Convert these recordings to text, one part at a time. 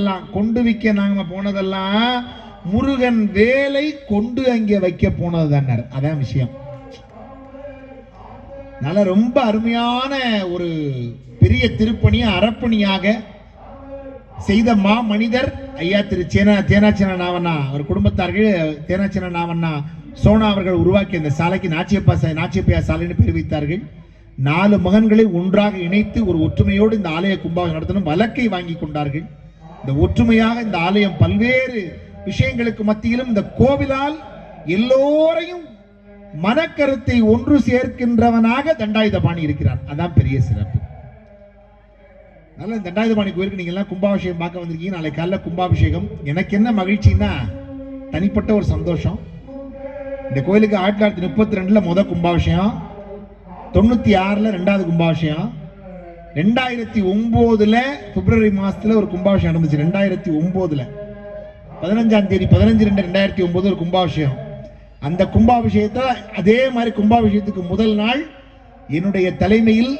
எல்லாம் கொண்டு விற்க நாங்க போனதெல்லாம் முருகன் வேலை கொண்டு அங்கே வைக்க போனது தானே அதான் விஷயம். நல்ல ரொம்ப அருமையான ஒரு பெரிய திருப்பணியை அறப்பணியாக செய்த மா மனிதர் ஐயா திரு சேனா தேனாச்சன நாவண்ணா அவர் குடும்பத்தார்கள் தேனாச்சன நாவண்ணா சோனா அவர்கள் உருவாக்கிய இந்த சாலைக்கு நாச்சியப்பா நாச்சியப்பையா சாலைன்னு பேர் வைத்தார்கள். நாலு மகன்களை ஒன்றாக இணைத்து ஒரு ஒற்றுமையோடு இந்த ஆலய கும்பாவை நடத்தணும். வழக்கை வாங்கி கொண்டார்கள். இந்த ஒற்றுமையாக இந்த ஆலயம் பல்வேறு விஷயங்களுக்கு மத்தியிலும் இந்த கோவிலால் எல்லோரையும் மனக்கருத்தை ஒன்று சேர்க்கின்றவனாக தண்டாயுதபாணி இருக்கிறான் அதான் பெரிய சிறப்பு. அதனால தண்டாயுதபாணி கோயிலுக்கு நீங்க எல்லாம் கும்பாபிஷேகம் பார்க்க வந்திருக்கீங்க. நாளை காலைல கும்பாபிஷேகம். எனக்கு என்ன மகிழ்ச்சின்னா தனிப்பட்ட ஒரு சந்தோஷம். இந்த கோயிலுக்கு ஆயிரத்தி தொள்ளாயிரத்தி முப்பத்தி ரெண்டுல முத கும்பாபிஷேகம் தொண்ணூத்தி ஆறுல ரெண்டாவது கும்பாபிஷேகம் ரெண்டாயிரத்தி ஒன்பதுல பிப்ரவரி மாசத்துல ஒரு கும்பாபிஷேகம் நடந்துச்சு. ரெண்டாயிரத்தி ஒன்பதுல பதினஞ்சாம் தேதி பதினஞ்சு ரெண்டு ரெண்டாயிரத்தி ஒன்பது ஒரு கும்பாபிஷேகம். அந்த கும்பாபிஷேகத்தை அதே மாதிரி கும்பாபிஷேகத்துக்கு முதல் நாள் என்னுடைய தலைமையில்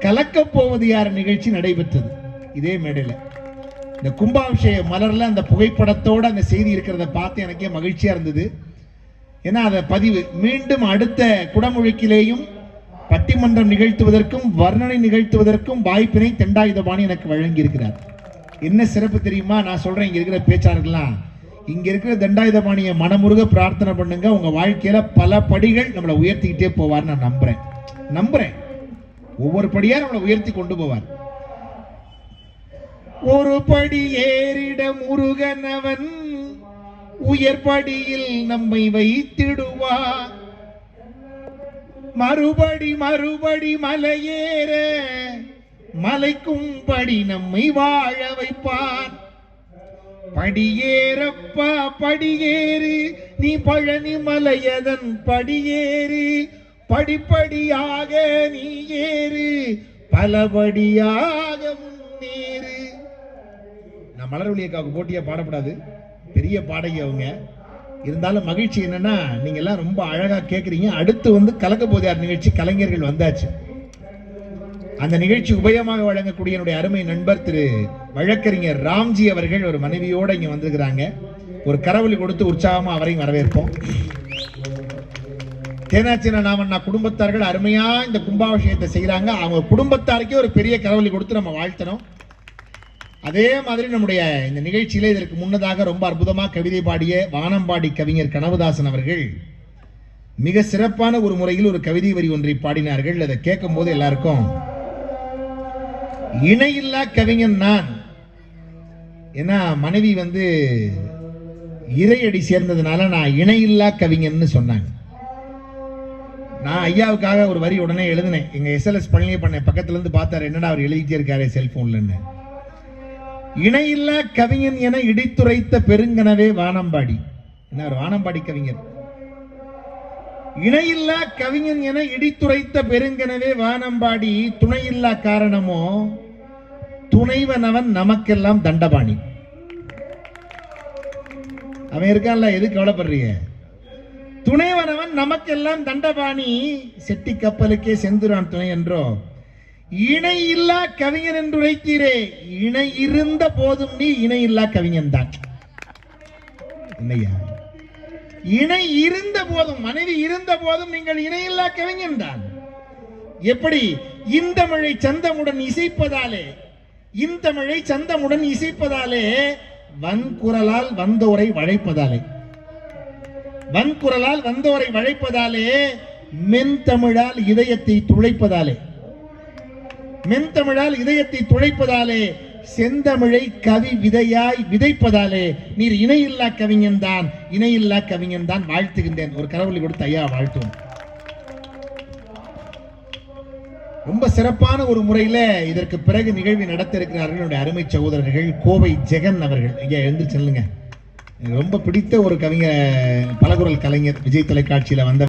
கலக்கப் போவது யார் நிகழ்ச்சி நடைபெற்றது. இதே மேடையில். இந்த கும்பாபிஷேக மலரில் அந்த புகைப்படத்தோட அந்த செய்தி இருக்கிறத பார்த்து எனக்கே மகிழ்ச்சியாக இருந்தது. ஏன்னா அதை பதிவு மீண்டும் அடுத்த குடமுழுக்கிலேயும் பட்டிமன்றம் நிகழ்த்துவதற்கும் வர்ணனை நிகழ்த்துவதற்கும் வாய்ப்பினை தெண்டாயுதபாணி எனக்கு வழங்கி என்ன சிறப்பு தெரியுமா? நான் சொல்கிறேன் இங்கே இருக்கிற பேச்சாளர்கள்லாம். இங்கே இருக்கிற தண்டாயுதபாணியை மனமுருக பிரார்த்தனை பண்ணுங்க. உங்கள் வாழ்க்கையில் பல படிகள் நம்மளை உயர்த்திக்கிட்டே போவார் நான் நம்புறேன். நம்புகிறேன் ஒவ்வொரு படியாக நம்மளை உயர்த்தி கொண்டு போவார். ஒரு படி ஏறிட முருகன் அவன் உயர் உயர்படியில் நம்மை வைத்திடுவார். மறுபடி மறுபடி மலையேற. மலைக்கும்படி நம்மை வாழ வைப்பான் படியேறப்பா படியேறு. நீ பழனி மலையதன் படியேறு. படிப்படியாக நீ ஏறு. பலபடியாக முன்னேறு. நான் மலர் ஒளியக்காவுக்கு போட்டியா பாடப்படாது. பெரிய பாடகி அவங்க. இருந்தாலும் மகிழ்ச்சி என்னன்னா நீங்க எல்லாம் ரொம்ப அழகா கேட்குறீங்க அடுத்து வந்து கலக்க போதியார் நிகழ்ச்சி கலைஞர்கள் வந்தாச்சு. அந்த நிகழ்ச்சி உபயமாக வழங்கக்கூடிய என்னுடைய அருமை நண்பர் திரு வழக்கறிஞர் ராம்ஜி அவர்கள் ஒரு மனைவியோட இங்க வந்திருக்கிறாங்க. ஒரு கரவொலி கொடுத்து உற்சாகமா அவரையும் வரவேற்போம். தேனாச்சின நாமண்ணா குடும்பத்தார்கள் அருமையா இந்த கும்பாபிஷேகத்தை செய்கிறாங்க அவங்க குடும்பத்தாருக்கே ஒரு பெரிய கரவொலி கொடுத்து நம்ம வாழ்த்தணும். அதே மாதிரி நம்முடைய இந்த நிகழ்ச்சியில் இதற்கு முன்னதாக ரொம்ப அற்புதமாக கவிதை பாடிய வானம்பாடி கவிஞர் கனவுதாசன் அவர்கள் மிக சிறப்பான ஒரு முறையில் ஒரு கவிதை வரி ஒன்றை பாடினார்கள். அதை கேட்கும் போது எல்லாருக்கும் இணையில்லா கவிஞன் நான். ஏன்னா மனைவி வந்து இறையடி சேர்ந்ததுனால நான் இணையில்லா கவிஞன்னு சொன்னாங்க. நான் ஐயாவுக்காக ஒரு வரி உடனே எழுதினேன். எங்க எஸ்எல்எஸ் பழனியை பண்ண பக்கத்துல இருந்து பார்த்தாரு என்னடா அவர் எழுதிட்டே இருக்காரு செல்போன்லன்னு இணையில்லா கவிஞன் என இடித்துரைத்த பெருங்கனவே வானம்பாடி. என்ன வானம்பாடி கவிஞர்? இணையில்லா கவிஞன் என இடித்துரைத்த பெருங்கனவே வானம்பாடி துணையில்லா காரணமோ? துணைவனவன் நமக்கெல்லாம் தண்டபாணி. அவன் இருக்கான்ல எது கவலைப்படுறீங்க? துணைவனவன் நமக்கெல்லாம் தண்டபாணி. செட்டி கப்பலுக்கே செந்துரான் துணை என்றோ? இணை இல்லா கவிஞன் என்று உழைத்தீரே இணை இருந்த போதும் நீ இணை இல்லா கவிஞன் தான். இல்லையா இணை இருந்த போதும் மனைவி இருந்த போதும் நீங்கள் இணையில்லா கவிஞன் தான். எப்படி? இந்த மழை சந்தமுடன் இசைப்பதாலே இந்த மழை சந்தமுடன் இசைப்பதாலே வன்குரலால் வந்தோரை வழைப்பதாலே வன்குரலால் வந்தோரை வழைப்பதாலே மென்தமிழால் இதயத்தை துளைப்பதாலே மென்தமிழால் இதயத்தை துளைப்பதாலே செந்தமிழை கவி விதையாய் விதைப்பதாலே நீர் இணையில்லா கவிஞன் தான் இணையில்லா கவிஞன் தான் வாழ்த்துகின்றேன். ஒரு கரவொலி கொடுத்து ஐயா வாழ்த்துவோம் ரொம்ப சிறப்பான ஒரு முறையில் இதற்கு பிறகு நிகழ்வு நடத்த இருக்கிறார்கள் என்னுடைய அருமை சகோதரர்கள் கோவை ஜெகன் அவர்கள். ஐயா எழுந்து செல்லுங்க. ரொம்ப பிடித்த ஒரு கவிஞர் பலகுரல் கலைஞர் விஜய் தொலைக்காட்சியில் வந்த